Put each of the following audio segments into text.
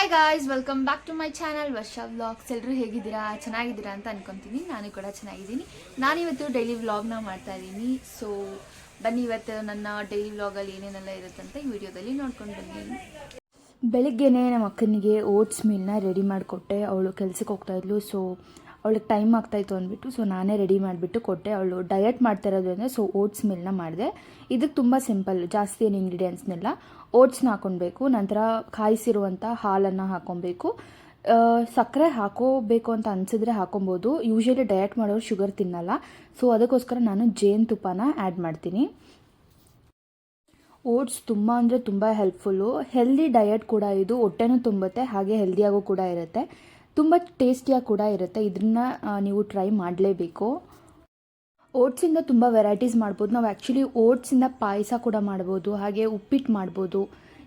Hi guys welcome back to my channel Varsha vlogs ಎಲ್ಲರೂ ಹೇಗಿದ್ದೀರಾ? ಚೆನ್ನಾಗಿದ್ದೀರಾ ಅಂತ ಅನ್ಕೊಂತೀನಿ. ನಾನು ಕೂಡ ಚೆನ್ನಾಗಿದ್ದೀನಿ. ನಾನಿವತ್ತು ಡೈಲಿ ವ್ಲಾಗ್ನ ಮಾಡ್ತಾ ಇದ್ದೀನಿ. ಸೊ ಬನ್ನಿ ಇವತ್ತು ನನ್ನ ಡೈಲಿ ವ್ಲಾಗಲ್ಲಿ ಏನೇನೆಲ್ಲ ಇರುತ್ತಂತ ಈ ವಿಡಿಯೋದಲ್ಲಿ ನೋಡ್ಕೊಂಡು ಬನ್ನಿ. ಬೆಳಿಗ್ಗೆನೇ ನಮ್ಮ ಅಕ್ಕನಿಗೆ ಓಟ್ಸ್ ಮೀಲ್ನ ರೆಡಿ ಮಾಡಿಕೊಟ್ಟೆ. ಅವಳು ಕೆಲ್ಸಕ್ಕೆ ಹೋಗ್ತಾಯಿದ್ಲು ಸೊ ಅವಳಿಗೆ ಟೈಮ್ ಆಗ್ತಾಯಿತ್ತು ಅಂದ್ಬಿಟ್ಟು ಸೊ ನಾನೇ ರೆಡಿ ಮಾಡಿಬಿಟ್ಟು ಕೊಟ್ಟೆ. ಅವಳು ಡಯಟ್ ಮಾಡ್ತಾ ಇರೋದ್ರಿಂದ ಸೊ ಓಟ್ಸ್ ಮಿಲ್ನ ಮಾಡಿದೆ. ಇದಕ್ಕೆ ತುಂಬ ಸಿಂಪಲ್ ಜಾಸ್ತಿ ಏನು ಇಂಗ್ರೀಡಿಯೆಂಟ್ಸ್ನೆಲ್ಲ ಓಟ್ಸ್ನ ಹಾಕೊಳ್ಬೇಕು ನಂತರ ಕಾಯಿಸಿರುವಂಥ ಹಾಲನ್ನು ಹಾಕೊಬೇಕು ಸಕ್ಕರೆ ಹಾಕೋಬೇಕು ಅಂತ ಅನಿಸಿದ್ರೆ ಹಾಕೊಬೋದು. ಯೂಶಲಿ ಡಯಟ್ ಮಾಡೋರು ಶುಗರ್ ತಿನ್ನಲ್ಲ. ಸೊ ಅದಕ್ಕೋಸ್ಕರ ನಾನು ಜೇನುತುಪ್ಪನ ಆ್ಯಡ್ ಮಾಡ್ತೀನಿ. ಓಟ್ಸ್ ತುಂಬ ಅಂದರೆ ತುಂಬ ಹೆಲ್ಪ್ಫುಲ್ಲು ಹೆಲ್ದಿ ಡಯಟ್ ಕೂಡ ಇದು, ಹೊಟ್ಟೆನೂ ತುಂಬುತ್ತೆ, ಹಾಗೆ ಹೆಲ್ದಿಯಾಗೂ ಕೂಡ ಇರುತ್ತೆ. ತುಂಬ ಟೇಸ್ಟಿಯಾಗಿ ಕೂಡ ಇರುತ್ತೆ. ಇದನ್ನ ನೀವು ಟ್ರೈ ಮಾಡಲೇಬೇಕು. ಓಟ್ಸಿಂದ ತುಂಬ ವೆರೈಟೀಸ್ ಮಾಡ್ಬೋದು. ನಾವು ಆ್ಯಕ್ಚುಲಿ ಓಟ್ಸಿಂದ ಪಾಯಸ ಕೂಡ ಮಾಡ್ಬೋದು. ಹಾಗೆ ಉಪ್ಪಿಟ್ಟು ಮಾಡ್ಬೋದು.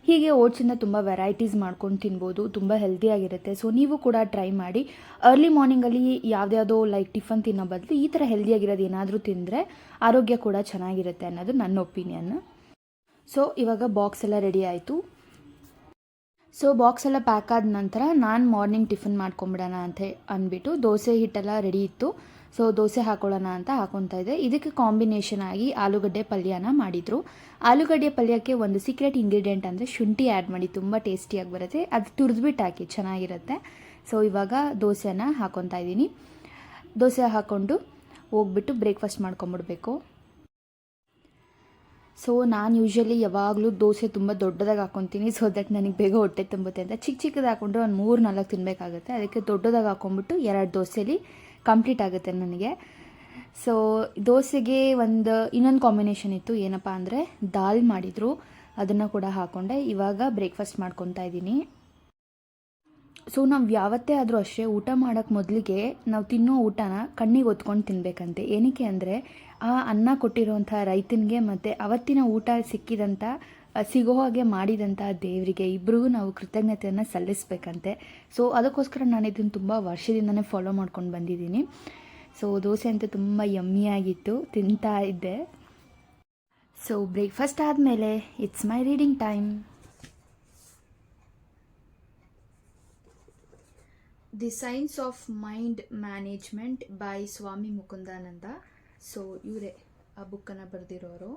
ಹೀಗೆ ಓಟ್ಸಿಂದ ತುಂಬ ವೆರೈಟೀಸ್ ಮಾಡ್ಕೊಂಡು ತಿನ್ಬೋದು. ತುಂಬ ಹೆಲ್ದಿಯಾಗಿರುತ್ತೆ ಸೊ ನೀವು ಕೂಡ ಟ್ರೈ ಮಾಡಿ. ಅರ್ಲಿ ಮಾರ್ನಿಂಗಲ್ಲಿ ಯಾವುದ್ಯಾವುದೋ ಲೈಕ್ ಟಿಫನ್ ತಿನ್ನೋ ಬದಲು ಈ ಥರ ಹೆಲ್ದಿಯಾಗಿರೋದು ಏನಾದರೂ ತಿಂದರೆ ಆರೋಗ್ಯ ಕೂಡ ಚೆನ್ನಾಗಿರುತ್ತೆ ಅನ್ನೋದು ನನ್ನ ಒಪಿನಿಯನ್ ಸೊ ಇವಾಗ ಬಾಕ್ಸ್ ಎಲ್ಲ ರೆಡಿ ಆಯಿತು. ಸೊ ಬಾಕ್ಸ್ ಎಲ್ಲ ಪ್ಯಾಕ್ ಆದ ನಂತರ ನಾನು ಮಾರ್ನಿಂಗ್ ಟಿಫನ್ ಮಾಡ್ಕೊಂಬಿಡೋಣ ಅಂತ ಅಂದ್ಬಿಟ್ಟು ದೋಸೆ ಹಿಟ್ಟೆಲ್ಲ ರೆಡಿ ಇತ್ತು. ಸೊ ದೋಸೆ ಹಾಕೊಳ್ಳೋಣ ಅಂತ ಹಾಕೊತಾ ಇದ್ದೆ. ಇದಕ್ಕೆ ಕಾಂಬಿನೇಷನ್ ಆಗಿ ಆಲೂಗಡ್ಡೆ ಪಲ್ಯನ ಮಾಡಿದರು. ಆಲೂಗಡ್ಡೆ ಪಲ್ಯಕ್ಕೆ ಒಂದು ಸೀಕ್ರೆಟ್ ಇಂಗ್ರೀಡಿಯೆಂಟ್ ಅಂದರೆ ಶುಂಠಿ ಆ್ಯಡ್ ಮಾಡಿ, ತುಂಬ ಟೇಸ್ಟಿಯಾಗಿ ಬರುತ್ತೆ. ಅದು ತುರಿದ್ಬಿಟ್ಟು ಹಾಕಿ, ಚೆನ್ನಾಗಿರುತ್ತೆ. ಸೊ ಇವಾಗ ದೋಸೆನ ಹಾಕೊತಾ ಇದ್ದೀನಿ. ದೋಸೆ ಹಾಕ್ಕೊಂಡು ಹೋಗ್ಬಿಟ್ಟು ಬ್ರೇಕ್ಫಾಸ್ಟ್ ಮಾಡ್ಕೊಂಬಿಡ್ಬೇಕು. ಸೊ ನಾನು ಯೂಶ್ವಲಿ ಯಾವಾಗಲೂ ದೋಸೆ ತುಂಬ ದೊಡ್ಡದಾಗಿ ಹಾಕ್ಕೊತೀನಿ ಸೊ ದಟ್ ನನಗೆ ಬೇಗ ಹೊಟ್ಟೆ ತುಂಬುತ್ತೆ ಅಂತ. ಚಿಕ್ಕ ಚಿಕ್ಕದ ಹಾಕ್ಕೊಂಡ್ರೆ ಒಂದು ಮೂರು, ನಾಲ್ಕು ತಿನ್ನಬೇಕಾಗುತ್ತೆ ಅದಕ್ಕೆ ದೊಡ್ಡದಾಗಿ ಹಾಕ್ಕೊಂಬಿಟ್ಟು ಎರಡು ದೋಸೆಲಿ ಕಂಪ್ಲೀಟ್ ಆಗುತ್ತೆ ನನಗೆ. ಸೊ ದೋಸೆಗೆ ಒಂದು ಇನ್ನೊಂದು ಕಾಂಬಿನೇಷನ್ ಇತ್ತು. ಏನಪ್ಪ ಅಂದರೆ ದಾಲ್ ಮಾಡಿದರು. ಅದನ್ನು ಕೂಡ ಹಾಕ್ಕೊಂಡೆ ಇವಾಗ ಬ್ರೇಕ್ಫಾಸ್ಟ್ ಮಾಡ್ಕೊತಾ ಇದ್ದೀನಿ. ಸೊ ನಾವು ಯಾವತ್ತೇ ಆದರೂ ಅಷ್ಟೇ ಊಟ ಮಾಡೋಕ್ಕೆ ಮೊದಲಿಗೆ ನಾವು ತಿನ್ನೋ ಊಟನ ಕಣ್ಣಿಗೆ ಒತ್ಕೊಂಡು ತಿನ್ನಬೇಕಂತೆ ಏನಕ್ಕೆ ಅಂದರೆ, ಆ ಅನ್ನ ಕೊಟ್ಟಿರುವಂಥ ರೈತನಿಗೆ ಮತ್ತು ಅವತ್ತಿನ ಊಟ ಸಿಕ್ಕಿದಂಥ ಸಿಗೋ ಹಾಗೆ ಮಾಡಿದಂಥ ದೇವರಿಗೆ ಇಬ್ಬರಿಗೂ ನಾವು ಕೃತಜ್ಞತೆಯನ್ನು ಸಲ್ಲಿಸಬೇಕಂತೆ. ಸೊ ಅದಕ್ಕೋಸ್ಕರ ನಾನು ಇದನ್ನು ತುಂಬ ವರ್ಷದಿಂದನೇ ಫಾಲೋ ಮಾಡ್ಕೊಂಡು ಬಂದಿದ್ದೀನಿ. ಸೊ ದೋಸೆ ಅಂತೂ ತುಂಬ ಯಮ್ಮಿಯಾಗಿತ್ತು, ತಿಂತಾ ಇದ್ದೆ. ಸೊ ಬ್ರೇಕ್ಫಾಸ್ಟ್ ಆದಮೇಲೆ it's my reading time the science of mind management by Swami Mukundananda so ಇವರೇ ಆ ಬುಕ್ಕನ್ನು ಬರೆದಿರೋರು.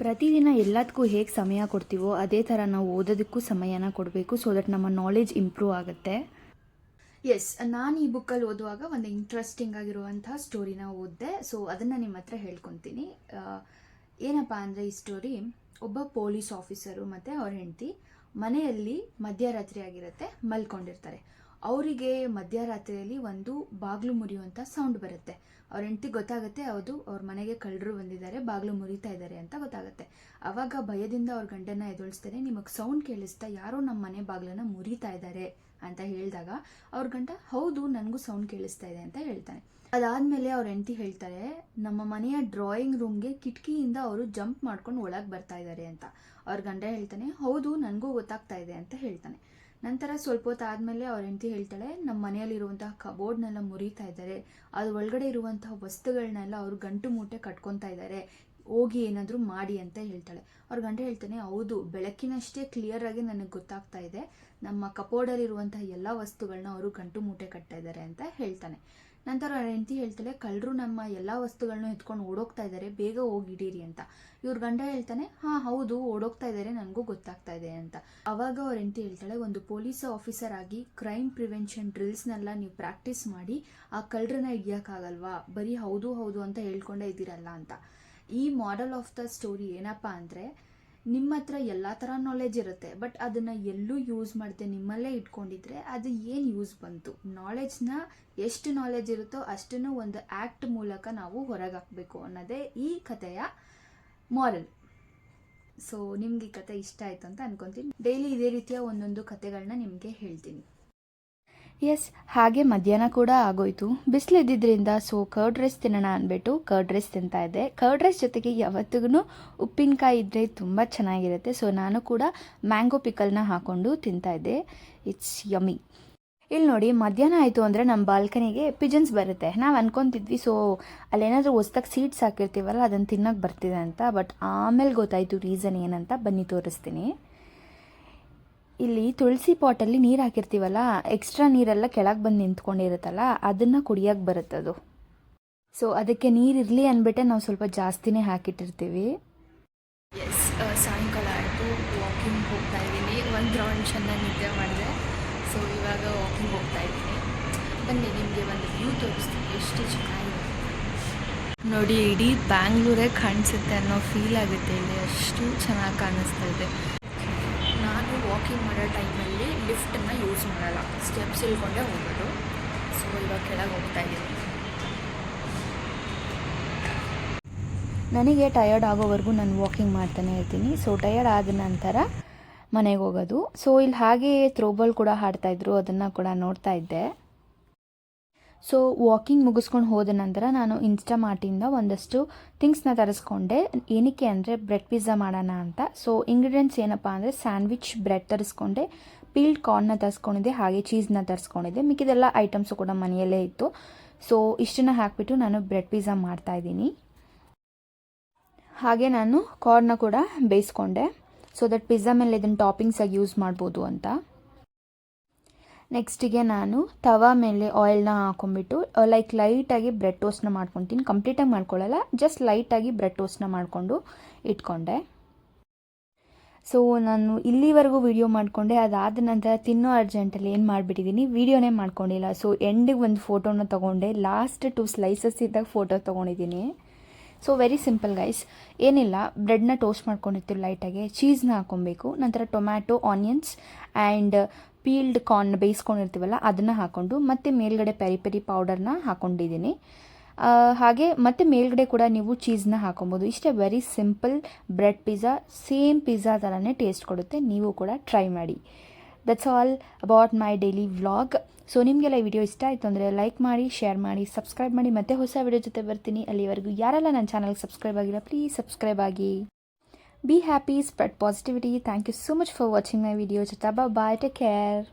ಪ್ರತಿದಿನ ಎಲ್ಲದಕ್ಕೂ ಹೇಗೆ ಸಮಯ ಕೊಡ್ತೀವೋ ಅದೇ ಥರ ನಾವು ಓದೋದಕ್ಕೂ ಸಮಯನ ಕೊಡಬೇಕು ಸೊ ದಟ್ ನಮ್ಮ ನಾಲೆಜ್ ಇಂಪ್ರೂವ್ ಆಗುತ್ತೆ. ಎಸ್ ನಾನು ಈ ಬುಕ್ಕಲ್ಲಿ ಓದುವಾಗ ಒಂದು ಇಂಟ್ರೆಸ್ಟಿಂಗ್ ಆಗಿರುವಂತಹ ಸ್ಟೋರಿನ ಓದಿದೆ. ಸೊ ಅದನ್ನು ನಿಮ್ಮ ಹತ್ರ ಹೇಳ್ಕೊತೀನಿ. ಏನಪ್ಪ ಅಂದರೆ ಈ ಸ್ಟೋರಿ ಒಬ್ಬ ಪೊಲೀಸ್ ಆಫೀಸರು ಮತ್ತು ಅವ್ರ ಹೆಂಡತಿ ಮನೆಯಲ್ಲಿ ಮಧ್ಯರಾತ್ರಿ ಆಗಿರುತ್ತೆ, ಮಲ್ಕೊಂಡಿರ್ತಾರೆ. ಅವರಿಗೆ ಮಧ್ಯರಾತ್ರಿಯಲ್ಲಿ ಒಂದು ಬಾಗಿಲು ಮುರಿಯುವಂಥ ಸೌಂಡ್ ಬರುತ್ತೆ. ಅವ್ರ ಹೆಂಡತಿ ಗೊತ್ತಾಗುತ್ತೆ, ಹೌದು, ಅವ್ರ ಮನೆಗೆ ಕಳ್ಳರು ಬಂದಿದ್ದಾರೆ, ಬಾಗಿಲು ಮುರಿತಾ ಇದ್ದಾರೆ ಅಂತ ಗೊತ್ತಾಗುತ್ತೆ. ಅವಾಗ ಭಯದಿಂದ ಅವ್ರ ಗಂಡನ ಎದುರಿಸ್ತಾರೆ, ನಿಮಗೆ ಸೌಂಡ್ ಕೇಳಿಸ್ತಾ ಯಾರೋ ನಮ್ಮ ಮನೆ ಬಾಗಿಲನ್ನು ಮುರಿತಾ ಇದ್ದಾರೆ ಅಂತ ಹೇಳಿದಾಗ ಅವ್ರ ಗಂಡ, ಹೌದು, ನನಗೂ ಸೌಂಡ್ ಕೇಳಿಸ್ತಾ ಇದೆ ಅಂತ ಹೇಳ್ತಾನೆ. ಅದಾದ್ಮೇಲೆ ಅವ್ರ ಹೆಂಡತಿ ಹೇಳ್ತಾರೆ, ನಮ್ಮ ಮನೆಯ ಡ್ರಾಯಿಂಗ್ ರೂಮ್ಗೆ ಕಿಟಕಿಯಿಂದ ಅವರು ಜಂಪ್ ಮಾಡ್ಕೊಂಡು ಒಳಗೆ ಬರ್ತಾ ಇದ್ದಾರೆ ಅಂತ. ಅವ್ರ ಗಂಡ ಹೇಳ್ತಾನೆ, ಹೌದು, ನನಗೂ ಗೊತ್ತಾಗ್ತಾ ಇದೆ ಅಂತ ಹೇಳ್ತಾನೆ. ನಂತರ ಸ್ವಲ್ಪ ಹೊತ್ತು ಆದಮೇಲೆ ಅವ್ರ ಹೆಂಡತಿ ಹೇಳ್ತಾಳೆ ನಮ್ಮ ಮನೆಯಲ್ಲಿರುವಂತಹ ಕಬೋರ್ಡ್ನೆಲ್ಲ ಮುರಿತಾ ಇದ್ದಾರೆ. ಅದು ಒಳಗಡೆ ಇರುವಂತಹ ವಸ್ತುಗಳನ್ನೆಲ್ಲ ಅವರು ಗಂಟು ಮೂಟೆ ಕಟ್ಕೊತಾ ಇದ್ದಾರೆ. ಹೋಗಿ ಏನಾದರೂ ಮಾಡಿ ಅಂತ ಹೇಳ್ತಾಳೆ. ಅವ್ರ ಗಂಡ ಹೇಳ್ತಾನೆ, ಹೌದು, ಬೆಳಕಿನಷ್ಟೇ ಕ್ಲಿಯರ್ ಆಗಿ ನನಗೆ ಗೊತ್ತಾಗ್ತಾ ಇದೆ. ನಮ್ಮ ಕಪೋರ್ಡಲ್ಲಿರುವಂತಹ ಎಲ್ಲ ವಸ್ತುಗಳನ್ನ ಅವರು ಗಂಟು ಮೂಟೆ ಕಟ್ತಾ ಇದ್ದಾರೆ ಅಂತ ಹೇಳ್ತಾನೆ. ನಂತರ ಅವ್ರ ಹೆಂಡತಿ ಹೇಳ್ತಾಳೆ ಕಳ್ಳರು ನಮ್ಮ ಎಲ್ಲ ವಸ್ತುಗಳನ್ನ ಎತ್ಕೊಂಡು ಓಡೋಗ್ತಾ ಇದ್ದಾರೆ ಬೇಗ ಹೋಗಿಡೀರಿ ಅಂತ. ಇವ್ರ ಗಂಡ ಹೇಳ್ತಾನೆ, ಹಾ, ಹೌದು, ಓಡೋಗ್ತಾ ಇದ್ದಾರೆ ನನಗೂ ಗೊತ್ತಾಗ್ತಾ ಇದೆ ಅಂತ. ಅವಾಗ ಅವ್ರ ಹೆಂಡತಿ ಹೇಳ್ತಾಳೆ, ಒಂದು ಪೊಲೀಸ್ ಆಫೀಸರ್ ಆಗಿ ಕ್ರೈಮ್ ಪ್ರಿವೆನ್ಷನ್ ಡ್ರಿಲ್ಸ್ನೆಲ್ಲ ನೀವು ಪ್ರಾಕ್ಟೀಸ್ ಮಾಡಿ, ಆ ಕಳ್ಳರನ್ನ ಹಿಡಿಯೋಕ್ಕಾಗಲ್ವಾ? ಬರೀ ಹೌದು ಹೌದು ಅಂತ ಹೇಳ್ಕೊಂಡೇ ಇದ್ದೀರಲ್ಲ ಅಂತ. ಈ ಮಾಡೆಲ್ ಆಫ್ ದ ಸ್ಟೋರಿ ಏನಪ್ಪ ಅಂದರೆ ನಿಮ್ಮ ಹತ್ರ ಎಲ್ಲ ಥರ ನಾಲೆಜ್ ಇರುತ್ತೆ. ಬಟ್ ಅದನ್ನು ಎಲ್ಲೂ ಯೂಸ್ ಮಾಡದೆ ನಿಮ್ಮಲ್ಲೇ ಇಟ್ಕೊಂಡಿದ್ರೆ ಅದು ಏನು ಯೂಸ್ ಬಂತು? ನಾಲೆಜ್ನ ಎಷ್ಟು ನಾಲೆಜ್ ಇರುತ್ತೋ ಅಷ್ಟನ್ನು ಒಂದು ಆ್ಯಕ್ಟ್ ಮೂಲಕ ನಾವು ಹೊರಗೆ ಹಾಕಬೇಕು ಅನ್ನೋದೇ ಈ ಕಥೆಯ ಮಾರಲ್ ಸೊ ನಿಮ್ಗೆ ಈ ಕತೆ ಇಷ್ಟ ಆಯಿತು ಅಂತ ಅನ್ಕೊತೀನಿ. ಡೈಲಿ ಇದೇ ರೀತಿಯ ಒಂದೊಂದು ಕತೆಗಳನ್ನ ನಿಮಗೆ ಹೇಳ್ತೀನಿ. ಎಸ್ ಹಾಗೆ ಮಧ್ಯಾಹ್ನ ಕೂಡ ಆಗೋಯ್ತು. ಬಿಸಿಲಿದ್ದರಿಂದ ಸೊ ಕರ್ಡ್ ರೈಸ್ ತಿನ್ನೋಣ ಅಂದ್ಬಿಟ್ಟು ಕರ್ಡ್ ರೈಸ್ ತಿಂತಾ ಇದ್ದೆ. ಕರ್ಡ್ ರೈಸ್ ಜೊತೆಗೆ ಯಾವತ್ತಿಗೂ ಉಪ್ಪಿನಕಾಯಿ ಇದ್ದರೆ ತುಂಬ ಚೆನ್ನಾಗಿರುತ್ತೆ. ಸೊ ನಾನು ಕೂಡ ಮ್ಯಾಂಗೋ ಪಿಕಲ್ನ ಹಾಕ್ಕೊಂಡು ತಿಂತಾ ಇದ್ದೆ. ಇಟ್ಸ್ ಯಮ್ಮಿ ಇಲ್ಲಿ ನೋಡಿ, ಮಧ್ಯಾಹ್ನ ಆಯಿತು ಅಂದರೆ ನಮ್ಮ ಬಾಲ್ಕನಿಗೆ ಪಿಜನ್ಸ್ ಬರುತ್ತೆ. ನಾವು ಅನ್ಕೊತಿದ್ವಿ ಸೊ ಅಲ್ಲೇನಾದರೂ ಹೊಸ್ದಾಗಿ ಸೀಡ್ಸ್ ಹಾಕಿರ್ತೀವಲ್ಲ ಅದನ್ನು ತಿನ್ನೋಕೆ ಬರ್ತಿದೆ ಅಂತ. ಬಟ್ ಆಮೇಲೆ ಗೊತ್ತಾಯಿತು ರೀಸನ್ ಏನಂತ. ಬನ್ನಿ ತೋರಿಸ್ತೀನಿ. ಇಲ್ಲಿ ತುಳಸಿ ಪಾಟಲ್ಲಿ ನೀರು ಹಾಕಿರ್ತೀವಲ್ಲ ಎಕ್ಸ್ಟ್ರಾ ನೀರೆಲ್ಲ ಕೆಳಗೆ ಬಂದು ನಿಂತ್ಕೊಂಡಿರುತ್ತಲ್ಲ, ಅದನ್ನು ಕುಡಿಯೋಕೆ ಬರುತ್ತದು ಸೊ ಅದಕ್ಕೆ ನೀರು ಇರಲಿ ಅಂದ್ಬಿಟ್ಟೆ ನಾವು ಸ್ವಲ್ಪ ಜಾಸ್ತಿನೇ ಹಾಕಿಟ್ಟಿರ್ತೀವಿ. ಎಸ್ ಸಾಯಂಕಾಲ ಆಯಿತು ವಾಕಿಂಗ್ ಹೋಗ್ತಾ ಇದ್ದೀನಿ. ಒಂದು ರೌಂಡ್ ಚೆನ್ನಾಗಿ ನಿದ್ದೆ ಮಾಡಿದೆ. ಸೊ ಇವಾಗ ವಾಕಿಂಗ್ ಹೋಗ್ತಾ ಇದ್ದೀನಿ. ಬನ್ನಿ, ನಿಮಗೆ ಒಂದು ವ್ಯೂ ತೋರಿಸ್ತೀನಿ. ಎಷ್ಟು ಚೆನ್ನಾಗಿದೆ. ನೋಡಿ, ಇಡೀ ಬ್ಯಾಂಗ್ಳೂರೇ ಕಾಣಿಸುತ್ತೆ ಅನ್ನೋ ಫೀಲ್ ಆಗುತ್ತೆ ಇಲ್ಲಿ. ಅಷ್ಟು ಚೆನ್ನಾಗಿ ಕಾಣಿಸ್ತಾ ಇದೆ. ವಾಕಿಂಗ್ ಮಾಡೋ ಟೈಮಲ್ಲಿ ಲಿಫ್ಟನ್ನು ಯೂಸ್ ಮಾಡಲ್ಲ. ಸ್ಟೆಪ್ಸ್ ಇಳ್ಕೊಂಡೇ ಹೋಗೋದು. ಸೊ ಇವಾಗ ಕೆಳಗೆ ಹೋಗ್ತಾ ಇದ್ದೀನಿ ನನಗೆ ಟಯರ್ಡ್ ಆಗೋವರೆಗೂ ನಾನು ವಾಕಿಂಗ್ ಮಾಡ್ತಾನೆ ಇರ್ತೀನಿ. ಸೊ ಟಯರ್ಡ್ ಆದ ನಂತರ ಮನೆಗೆ ಹೋಗೋದು. ಸೊ ಇಲ್ಲಿ ಹಾಗೆ ಥ್ರೋಬಾಲ್ ಕೂಡ ಹಾಡ್ತಾಯಿದ್ರು ಅದನ್ನು ಕೂಡ ನೋಡ್ತಾ ಇದ್ದೆ. ಸೊ ವಾಕಿಂಗ್ ಮುಗಿಸ್ಕೊಂಡು ಹೋದ ನಂತರ ನಾನು ಇನ್ಸ್ಟಾಮಾರ್ಟಿಂದ ಒಂದಷ್ಟು ಥಿಂಗ್ಸ್ನ ತರಿಸ್ಕೊಂಡೆ. ಏನಕ್ಕೆ ಅಂದರೆ ಬ್ರೆಡ್ ಪಿಜ್ಜಾ ಮಾಡೋಣ ಅಂತ. ಸೊ ಇಂಗ್ರೀಡಿಯೆಂಟ್ಸ್ ಏನಪ್ಪ ಅಂದರೆ ಸ್ಯಾಂಡ್ವಿಚ್ ಬ್ರೆಡ್ ತರಿಸ್ಕೊಂಡೆ. ಪೀಲ್ಡ್ ಕಾರ್ನ್ನ ತರಿಸ್ಕೊಂಡಿದ್ದೆ, ಹಾಗೆ ಚೀಸ್ನ ತರಿಸ್ಕೊಂಡಿದ್ದೆ. ಮಿಕ್ಕಿದೆಲ್ಲ ಐಟಮ್ಸು ಕೂಡ ಮನೆಯಲ್ಲೇ ಇತ್ತು. ಸೊ ಇಷ್ಟನ್ನು ಹಾಕಿಬಿಟ್ಟು ನಾನು ಬ್ರೆಡ್ ಪಿಜ್ಜಾ ಮಾಡ್ತಾಯಿದ್ದೀನಿ ಹಾಗೆ ನಾನು ಕಾರ್ನ ಕೂಡ ಬೇಯಿಸ್ಕೊಂಡೆ. ಸೊ ದಟ್ ಪಿಜ್ಜಾ ಮೇಲೆ ಇದನ್ನು ಟಾಪಿಂಗ್ಸಾಗಿ ಯೂಸ್ ಮಾಡ್ಬೋದು ಅಂತ. ನೆಕ್ಸ್ಟಿಗೆ ನಾನು ತವಾ ಮೇಲೆ ಆಯಿಲ್ನ ಹಾಕೊಂಡ್ಬಿಟ್ಟು ಲೈಕ್ ಲೈಟಾಗಿ ಬ್ರೆಡ್ ಟೋಸ್ಟ್ನ ಮಾಡ್ಕೊತೀನಿ. ಕಂಪ್ಲೀಟಾಗಿ ಮಾಡ್ಕೊಳ್ಳಲ್ಲ ಜಸ್ಟ್ ಲೈಟಾಗಿ ಬ್ರೆಡ್ ಟೋಸ್ಟ್ನ ಮಾಡಿಕೊಂಡು ಇಟ್ಕೊಂಡೆ. ಸೊ ನಾನು ಇಲ್ಲಿವರೆಗೂ ವಿಡಿಯೋ ಮಾಡಿಕೊಂಡೆ. ಅದಾದ ನಂತರ ತಿನ್ನೋ ಅರ್ಜೆಂಟಲ್ಲಿ ಏನು ಮಾಡಿಬಿಟ್ಟಿದ್ದೀನಿ ವೀಡಿಯೋನೇ ಮಾಡ್ಕೊಂಡಿಲ್ಲ. ಸೊ ಎಂಡಿಗೆ ಒಂದು ಫೋಟೋನ ತೊಗೊಂಡೆ. ಲಾಸ್ಟ್ ಟು ಸ್ಲೈಸಸ್ ಇದ್ದಾಗ ಫೋಟೋ ತೊಗೊಂಡಿದ್ದೀನಿ ಸೊ ವೆರಿ ಸಿಂಪಲ್ ಗೈಸ್ ಏನಿಲ್ಲ ಬ್ರೆಡ್ನ ಟೋಸ್ಟ್ ಮಾಡ್ಕೊಂಡಿರ್ತೀವಿ ಲೈಟಾಗಿ ಚೀಸ್ನ ಹಾಕ್ಕೊಬೇಕು ನಂತರ tomato onions and peeled corn ಬೇಯಿಸ್ಕೊಂಡಿರ್ತೀವಲ್ಲ, ಅದನ್ನು ಹಾಕ್ಕೊಂಡು ಮತ್ತು ಮೇಲ್ಗಡೆ ಪೆರಿ ಪೆರಿ ಪೌಡರ್ನ ಹಾಕ್ಕೊಂಡಿದ್ದೀನಿ ಹಾಗೆ ಮತ್ತು ಮೇಲ್ಗಡೆ ಕೂಡ ನೀವು ಚೀಸ್ನ ಹಾಕೊಬೋದು. ಇಷ್ಟೇ very simple bread pizza same pizza ಥರನೇ ಟೇಸ್ಟ್ ಕೊಡುತ್ತೆ. ನೀವು ಕೂಡ ಟ್ರೈ ಮಾಡಿ. That's all about my daily vlog so ನಿಮಗೆಲ್ಲ ಈ ವಿಡಿಯೋ ಇಷ್ಟ ಆಯಿತು ಅಂದರೆ ಲೈಕ್ ಮಾಡಿ ಶೇರ್ ಮಾಡಿ ಸಬ್ಸ್ಕ್ರೈಬ್ ಮಾಡಿ. ಮತ್ತೆ ಹೊಸ ವಿಡಿಯೋ ಜೊತೆ ಬರ್ತೀನಿ. ಅಲ್ಲಿವರೆಗೂ ಯಾರೆಲ್ಲ ನನ್ನ ಚಾನಲ್ಗೆ ಸಬ್ಸ್ಕ್ರೈಬ್ ಆಗಿಲ್ಲ ಪ್ಲೀಸ್ ಸಬ್ಸ್ಕ್ರೈಬ್ ಆಗಿ. Be happy, spread positivity. Thank you so much for watching my video. Chata, bye bye. Take care.